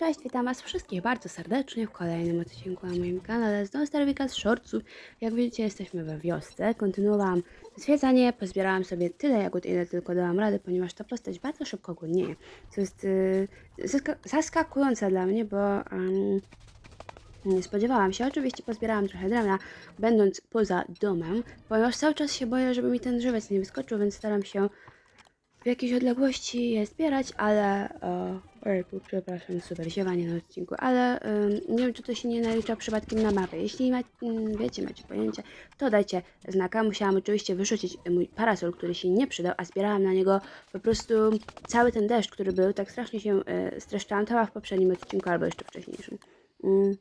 Cześć, witam Was wszystkich bardzo serdecznie w kolejnym odcinku na moim kanale z Nostalwika z Shortsów. Jak widzicie, jesteśmy we wiosce. Kontynuowałam zwiedzanie, pozbierałam sobie tyle jagód, ile tylko dałam radę, ponieważ ta postać bardzo szybko głodnieje. Co jest yy, zaska- zaskakujące dla mnie, bo nie spodziewałam się. Oczywiście pozbierałam trochę drewna, będąc poza domem, ponieważ cały czas się boję, żeby mi ten żywiec nie wyskoczył, więc staram się w jakiejś odległości je zbierać, ale. Ojku, przepraszam, super ziewanie na odcinku, ale ym, nie wiem, czy to się nie nalicza przypadkiem na mapę. Jeśli ma, ym, wiecie, macie pojęcie, to dajcie znaka. Musiałam oczywiście wyrzucić mój parasol, który się nie przydał, a zbierałam na niego po prostu cały ten deszcz, który był. Tak strasznie się y, streszczałam. To w poprzednim odcinku albo jeszcze wcześniejszym. Ym,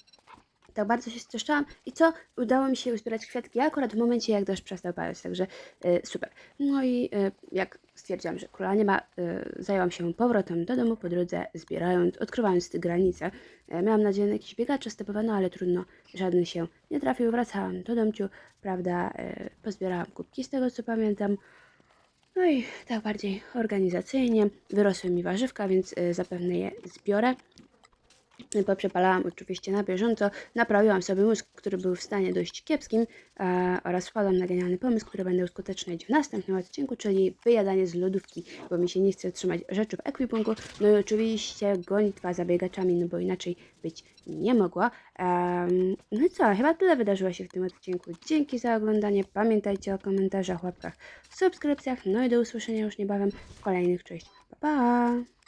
tak bardzo się streszczałam i co? Udało mi się uzbierać kwiatki akurat w momencie, jak deszcz przestał padać, także y, super. No i y, jak stwierdziłam, że króla nie ma, y, zajęłam się powrotem do domu po drodze, zbierając, odkrywając te granice. Y, miałam nadzieję na jakieś biegacze stepowano, ale trudno, żaden się nie trafił. Wracałam do domciu, prawda, y, pozbierałam kubki z tego co pamiętam. No i tak bardziej organizacyjnie. Wyrosły mi warzywka, więc y, zapewne je zbiorę. Poprzepalałam oczywiście na bieżąco, naprawiłam sobie mózg, który był w stanie dość kiepskim e, oraz wpadłam na genialny pomysł, który będę uskuteczniać w następnym odcinku, czyli wyjadanie z lodówki, bo mi się nie chce trzymać rzeczy w ekwipunku, no i oczywiście gonitwa za biegaczami, no bo inaczej być nie mogła. Em, no i co, chyba tyle wydarzyło się w tym odcinku. Dzięki za oglądanie, pamiętajcie o komentarzach, łapkach, subskrypcjach, no i do usłyszenia już niebawem w kolejnych, cześć, pa pa!